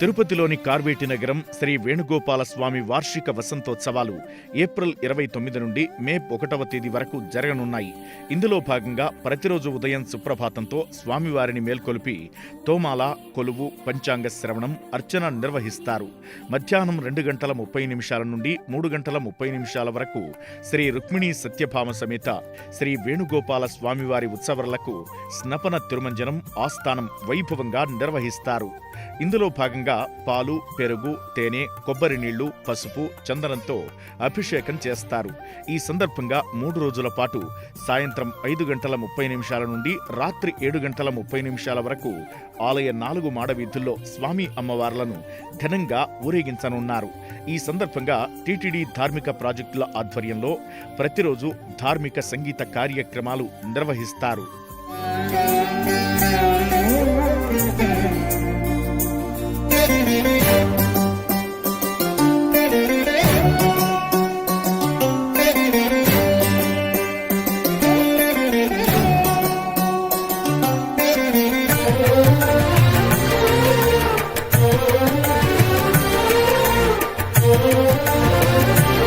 తిరుపతిలోని కార్వేటి నగరం శ్రీ వేణుగోపాల స్వామి వార్షిక వసంతోత్సవాలు ఏప్రిల్ ఇరవై తొమ్మిది నుండి మే ఒకటవ తేదీ వరకు జరగనున్నాయి. ఇందులో భాగంగా ప్రతిరోజు ఉదయం సుప్రభాతంతో స్వామివారిని మేల్కొలిపి తోమాల కొలువు పంచాంగ శ్రవణం అర్చన నిర్వహిస్తారు. మధ్యాహ్నం రెండు గంటల ముప్పై నిమిషాల నుండి మూడు గంటల ముప్పై నిమిషాల వరకు శ్రీ రుక్మిణీ సత్యభామ సమేత శ్రీ వేణుగోపాల స్వామివారి ఉత్సవాలకు స్నపన తిరుమంజనం ఆస్థానం వైభవంగా నిర్వహిస్తారు. ఇందులో భాగంగా పాలు పెరుగు తేనె కొబ్బరి నీళ్ళు పసుపు చందనంతో అభిషేకం చేస్తారు. ఈ సందర్భంగా మూడు రోజుల పాటు సాయంత్రం ఐదు గంటల ముప్పై నిమిషాల నుండి రాత్రి ఏడు గంటల ముప్పై నిమిషాల వరకు ఆలయ నాలుగు మాడవీధుల్లో స్వామి అమ్మవార్లను ఘనంగా ఊరేగించనున్నారు. ఈ సందర్భంగా టీటీడీ ధార్మిక ప్రాజెక్టుల ఆధ్వర్యంలో ప్రతిరోజు ధార్మిక సంగీత కార్యక్రమాలు నిర్వహిస్తారు. Thank you.